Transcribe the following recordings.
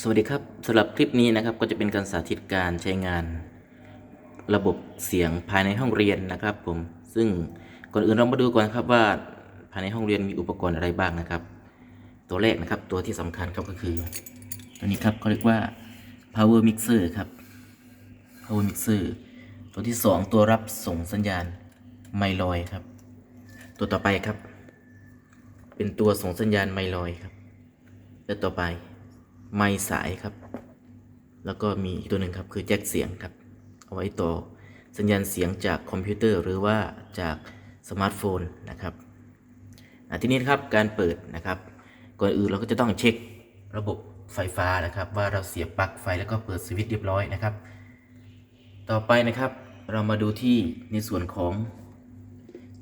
สวัสดีครับสำหรับคลิปนี้นะครับก็จะเป็นการสาธิตการใช้งาน ระบบเสียงภายในห้องเรียนนะครับผมซึ่งก่อนอื่นเรามาดูก่อนครับว่าภายในห้องเรียนมีอุปกรณ์อะไรบ้างนะครับ ตัวแรกนะครับตัวที่สำคัญครับก็คือ ตัวนี้ครับเขาเรียกว่า power mixer ครับ power mixer ตัวที่สองตัวรับส่งสัญญาณไมลอยครับ ตัวต่อไปครับ เป็นตัวส่งสัญญาณไมลอยครับและต่อไป ไมค์สายครับ แล้วก็มีอีกตัวหนึ่งครับคือแจ็คเสียงครับ เอาไว้ต่อสัญญาณเสียงจากคอมพิวเตอร์หรือว่าจากสมาร์ทโฟนนะครับทีนี้นะครับการเปิดนะครับ ก่อนอื่นเราก็จะต้องเช็คระบบไฟฟ้านะครับ ว่าเราเสียบปลั๊กไฟแล้วก็เปิดสวิตช์เรียบร้อยนะครับ ต่อไปนะครับเรามาดูที่ในส่วนของ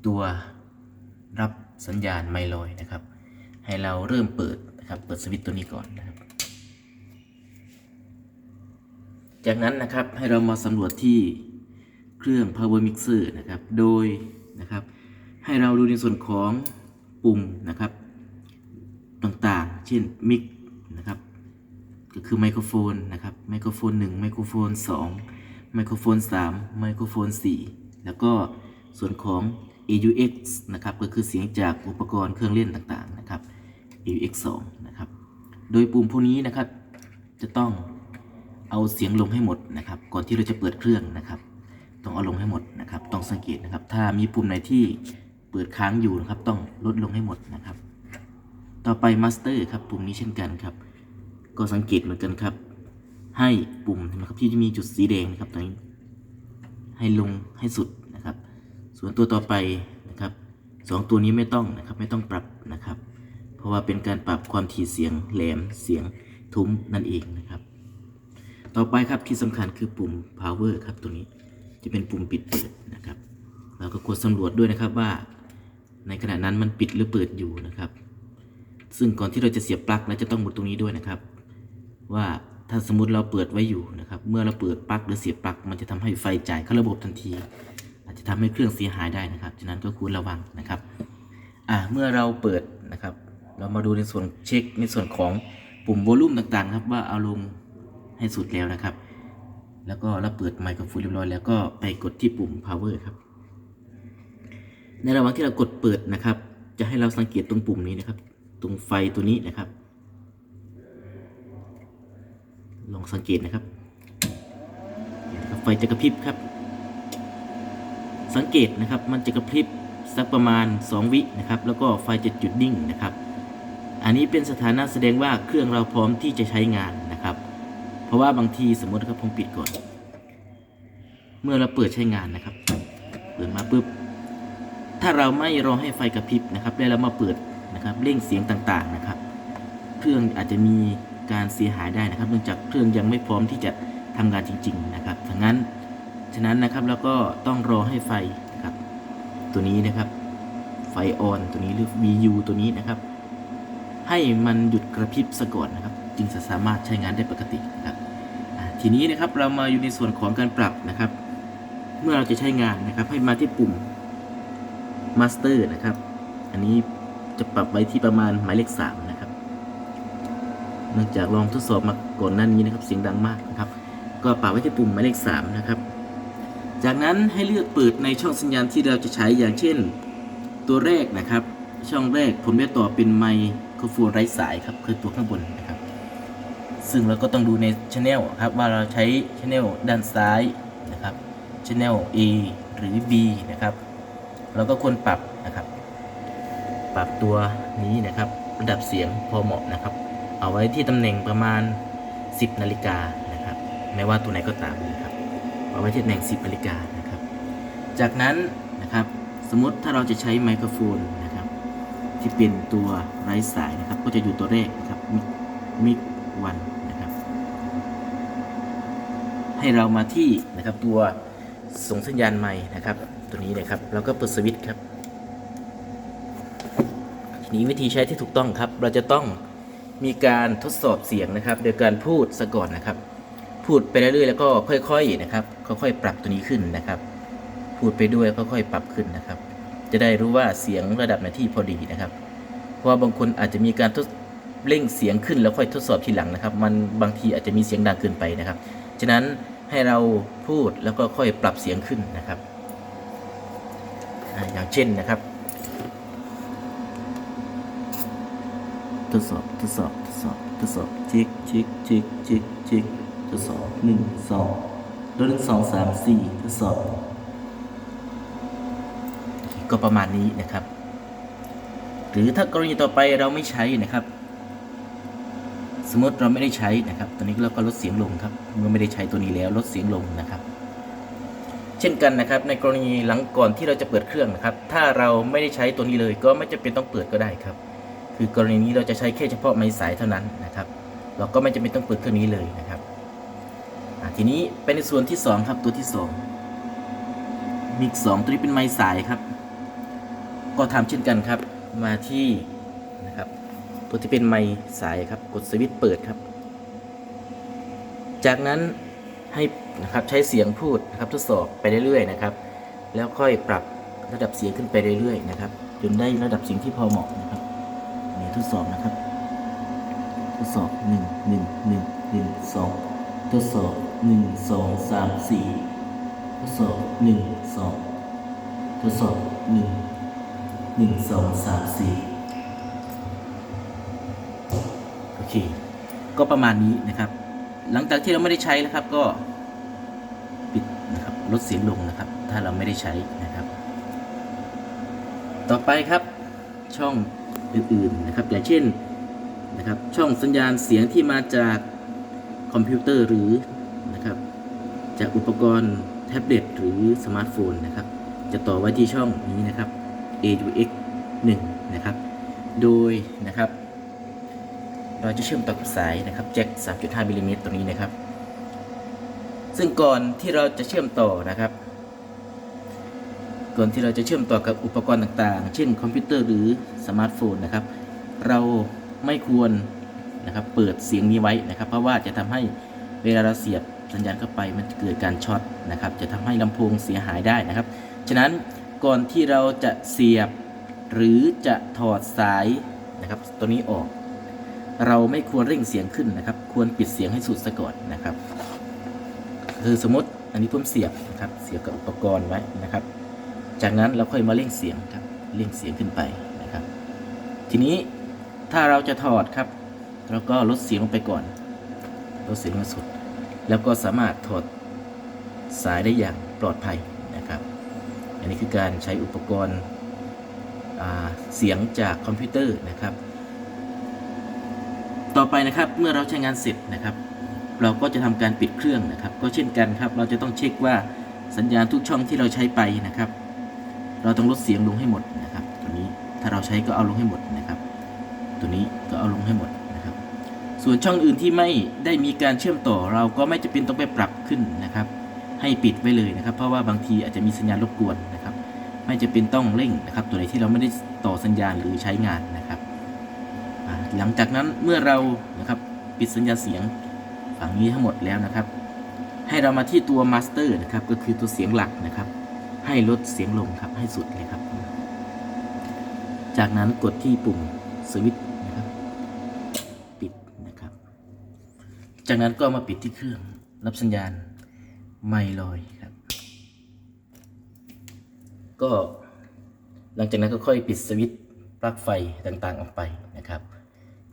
ตัวรับสัญญาณไมลอยนะครับ ให้เราเริ่มเปิดนะครับ เปิดสวิตช์ตัวนี้ก่อนนะครับ จากนั้นนะครับให้เรามาสำรวจที่เครื่อง power mixer นะครับ โดยนะครับให้เราดูในส่วนของปุ่มนะครับต่างๆ เช่นมิกนะครับก็คือไมโครโฟนนะครับไมโครโฟน1ไมโครโฟน2ไมโครโฟน3ไมโครโฟน4 แล้วก็ส่วนของ AUX นะครับก็คือเสียงจากอุปกรณ์เครื่องเล่นต่างๆนะครับ AUX 2นะครับโดยปุ่มพวกนี้นะครับจะต้อง เอาเสียงลงให้หมดนะครับ ก่อนที่เราจะเปิดเครื่องนะครับ ต้องเอาลงให้หมดนะครับ ต้องสังเกตนะครับ ถ้ามีปุ่มไหนที่เปิดค้างอยู่นะครับ ต้องลดลงให้หมดนะครับ ต่อไปมาสเตอร์ครับปุ่มนี้เช่นกันครับ ก็สังเกตเหมือนกันครับ ให้ปุ่มนะครับที่จะมีจุดสีแดงนะครับตรงนี้ ให้ลงให้สุดนะครับ ส่วนตัวต่อไปนะครับสองตัวนี้ไม่ต้องนะครับ ไม่ต้องปรับนะครับ เพราะว่าเป็นการปรับความถี่เสียงแหลมเสียงทุ้มนั่นเองนะครับ ต่อไปครับที่สำคัญคือปุ่ม power ครับตัวนี้จะเป็นปุ่มปิดเปิดนะครับ เราก็กดสำรวจด้วยนะครับว่า ในขณะนั้นมันปิดหรือเปิดอยู่นะครับ ซึ่งก่อนที่เราจะเสียบปลั๊กเราจะต้องหมุดตรงนี้ด้วยนะครับ ว่าถ้าสมมติเราเปิดไว้อยู่นะครับ เมื่อเราเปิดปลั๊กหรือเสียบปลั๊กมันจะทำให้ไฟจ่ายเข้าระบบทันที อาจจะทำให้เครื่องเสียหายได้นะครับ ฉะนั้นก็ควรระวังนะครับอ่าเมื่อเราเปิดนะครับ เรามาดูในส่วนเช็คในส่วนของปุ่มโวลูมต่างๆ ครับว่าเอาลง ให้สุดแล้วนะครับ แล้วก็เราเปิดไมโครโฟนเรียบร้อยแล้วก็ไปกดที่ปุ่ม power ครับ ในระหว่างที่เรากดเปิดนะครับ จะให้เราสังเกตตรงปุ่มนี้นะครับ ตรงไฟตัวนี้นะครับ ลองสังเกตนะครับไฟจะกระพริบครับ สังเกตนะครับ มันจะกระพริบสักประมาณ 2 วินะครับ แล้วก็ไฟจะจุดนิ่งนะครับ อันนี้เป็นสถานะแสดงว่าเครื่องเราพร้อมที่จะใช้งานน ราะว่าบางทีสมมตินะครับผมปิดก่อน เมื่อเราเปิดใช้งานนะครับ เปิดมาปุ๊บ ถ้าเราไม่รอให้ไฟกระพริบนะครับแล้วเรามาเปิดนะครับเร่งเสียงต่างๆนะครับ เครื่องอาจจะมีการเสียหายได้นะครับ เนื่องจากเครื่องยังไม่พร้อมที่จะทำงานจริง ๆ นะครับดังนั้นฉะนั้นนะครับเราก็ต้องรอให้ไฟนะครับ ตัวนี้นะครับ ไฟออนตัวนี้หรือ VU ตัวนี้นะครับ ให้มันหยุดกระพริบซะก่อนนะครับ จึงจะสามารถใช้งานได้ปกตินะครับทีนี้นะครับเรามาอยู่ในส่วนของการปรับนะครับ เมื่อเราจะใช้งานนะครับ ให้มาที่ปุ่ม Master นะครับ อันนี้จะปรับไว้ที่ประมาณหมายเลข3นะครับเนื่องจากลองทดสอบมาก่อนหน้านี้นะครับเสียงดังมากนะครับ ก็ปรับไว้ที่ปุ่มหมายเลข3นะครับ จากนั้นให้เลือกเปิดในช่องสัญญาณที่เราจะใช้อย่างเช่น ตัวแรกนะครับ ช่องแรกผมจะต่อเป็นไมโครโฟนไร้สายครับคือตัวข้างบนนะครับ ซึ่งเราก็ต้องดูในช anel ครับว่าเราใช้ช anel ด้านซ้ายนะครับช anel A หรือ B นะครับเราก็ควรปรับนะครับ ปรับตัวนี้นะครับ ระดับเสียงพอเหมาะนะครับ เอาไว้ที่ตำแหน่งประมาณ 10นาฬิกานะครับไม่ว่าตัวไหนก็ตามนะครับ เอาไว้ที่ตำแหน่ง 10นาฬิกานะครับ จากนั้นนะครับสมมติถ้าเราจะใช้ไมโครโฟนนะครับ ที่เป็นตัวไร้สายนะครับ ก็จะอยู่ตัวแรกนะครับมิกมิก วันนะครับ ให้เรามาที่นะครับตัวส่งสัญญาณไม้นะครับ ตัวนี้นะครับเราก็เปิดสวิตช์ครับทีนี้วิธีใช้ที่ถูกต้องครับ เราจะต้องมีการทดสอบเสียงนะครับ โดยการพูดซะก่อนนะครับ พูดไปเรื่อยๆแล้วก็ค่อยๆนะครับค่อยๆปรับตัวนี้ขึ้นนะครับ พูดไปด้วยค่อยๆปรับขึ้นนะครับ จะได้รู้ว่าเสียงระดับไหนที่พอดีนะครับ เพราะว่าบางคนอาจจะมีการทด เร่งเสียงขึ้นแล้วค่อยทดสอบทีหลังนะครับ มันบางทีอาจจะมีเสียงดังเกินไปนะครับ ฉะนั้นให้เราพูดแล้วก็ค่อยปรับเสียงขึ้นนะครับออย่างเช่นนะครับ ทดสอบทดสอบทดสอบทดสอบเช็คเช็คเช็คเช็คเช็คทดสอบหนึ่งสองหนึ่งสองสามสี่ทดสอบ ก็ประมาณนี้นะครับ หรือถ้ากรณีต่อไปเราไม่ใช้นะครับ สมมติเราไม่ได้ใช้นะครับ ตอนนี้เราก็ลดเสียงลงครับ เมื่อไม่ได้ใช้ตัวนี้แล้วลดเสียงลงนะครับ เช่นกันนะครับ ในกรณีหลังก่อนที่เราจะเปิดเครื่องนะครับ ถ้าเราไม่ได้ใช้ตัวนี้เลยก็ไม่จำเป็นต้องเปิดก็ได้ครับ คือกรณีนี้เราจะใช้แค่เฉพาะไม้สายเท่านั้นนะครับ เราก็ไม่จำเป็นต้องเปิดเครื่องนี้เลยนะครับทีนี้เป็นในส่วนที่สองครับตัวที่สองมิกสองตัวนี้เป็นไม้สายครับ ก็ทำเช่นกันครับมาที่ ตัวที่เป็นไม้สายครับ กดสวิตช์เปิดครับ จากนั้นให้นะครับใช้เสียงพูดนะครับทดสอบไปเรื่อยๆนะครับ แล้วค่อยปรับระดับเสียงขึ้นไปเรื่อยๆนะครับ จนได้ระดับเสียงที่พอเหมาะนะครับนี่ทดสอบนะครับ ทดสอบหนึ่งหนึ่งหนึ่งหนึ่งสองทดสอบหนึ่งสองสามสี่ทดสอบหนึ่งสองทดสอบหนึ่งหนึ่งสองสามสี่โอ เค ก็ประมาณนี้นะครับ หลังจากที่เราไม่ได้ใช้แล้วครับก็ปิดนะครับลดเสียงลงนะครับ ถ้าเราไม่ได้ใช้นะครับ ต่อไปครับช่องอื่นๆนะครับอย่างเช่นนะครับช่องสัญญาณเสียงที่มาจากคอมพิวเตอร์หรือนะครับ จากอุปกรณ์แท็บเล็ตหรือสมาร์ทโฟนนะครับ จะต่อไว้ที่ช่องนี้นะครับ AUX 1 นะครับ โดยนะครับ เราจะเชื่อมต่อกับสายนะครับแจ็ค3.5มิลลิเมตรตรงนี้นะครับ ซึ่งก่อนที่เราจะเชื่อมต่อนะครับ ก่อนที่เราจะเชื่อมต่อกับอุปกรณ์ต่างๆ เช่นคอมพิวเตอร์หรือสมาร์ทโฟนนะครับ เราไม่ควรนะครับเปิดเสียงนี้ไว้นะครับ เพราะว่าจะทำให้เวลาเราเสียบสัญญาณเข้าไปมันเกิดการช็อตนะครับ จะทำให้ลำโพงเสียหายได้นะครับ ฉะนั้นก่อนที่เราจะเสียบหรือจะถอดสายนะครับ ตัวนี้ออก เราไม่ควรเร่งเสียงขึ้นนะครับ ควรปิดเสียงให้สุดซะก่อนนะครับ คือสมมติอันนี้ผมเสียบนะครับ เสียบกับอุปกรณ์ไว้นะครับ จากนั้นเราค่อยมาเร่งเสียงครับเร่งเสียงขึ้นไปนะครับ ทีนี้ถ้าเราจะถอดครับเราก็ลดเสียงลงไปก่อนลดเสียงลงสุด แล้วก็สามารถถอดสายได้อย่างปลอดภัยนะครับ อันนี้คือการใช้อุปกรณ์เสียงจากคอมพิวเตอร์นะครับ ต่อไปนะครับเมื่อเราใช้งานเสร็จนะครับ เราก็จะทำการปิดเครื่องนะครับ ก็เช่นกันครับ เราจะต้องเช็คว่าสัญญาณทุกช่องที่เราใช้ไปนะครับ เราต้องลดเสียงลงให้หมดนะครับ ตัวนี้ถ้าเราใช้ก็เอาลงให้หมดนะครับ ตัวนี้ก็เอาลงให้หมดนะครับ ส่วนช่องอื่นที่ไม่ได้มีการเชื่อมต่อ เราก็ไม่จะเป็นต้องไปปรับขึ้นนะครับ ให้ปิดไว้เลยนะครับ เพราะว่าบางทีอาจจะมีสัญญาณรบกวนนะครับ ไม่จะเป็นต้องเร่งนะครับ ตัวไหนที่เราไม่ได้ต่อสัญญาณหรือใช้งานนะครับ หลังจากนั้นเมื่อเรานะครับปิดสัญญาเสียงฝั่งนี้ทั้งหมดแล้วนะครับ ให้เรามาที่ตัวมาสเตอร์นะครับก็คือตัวเสียงหลักนะครับ ให้ลดเสียงลงครับให้สุดเลยครับ จากนั้นกดที่ปุ่มสวิตช์นะครับปิดนะครับ จากนั้นก็มาปิดที่เครื่องรับสัญญาณไม่ลอยครับ ก็หลังจากนั้นก็ค่อยปิดสวิตช์ปลั๊กไฟต่างๆออกไปนะครับ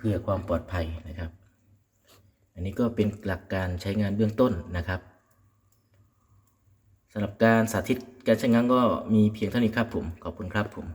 เพื่อความปลอดภัยนะครับ อันนี้ก็เป็นหลักการใช้งานเบื้องต้นนะครับสำหรับการสาธิตการใช้งานก็มีเพียงเท่านี้ครับผม ขอบคุณครับผม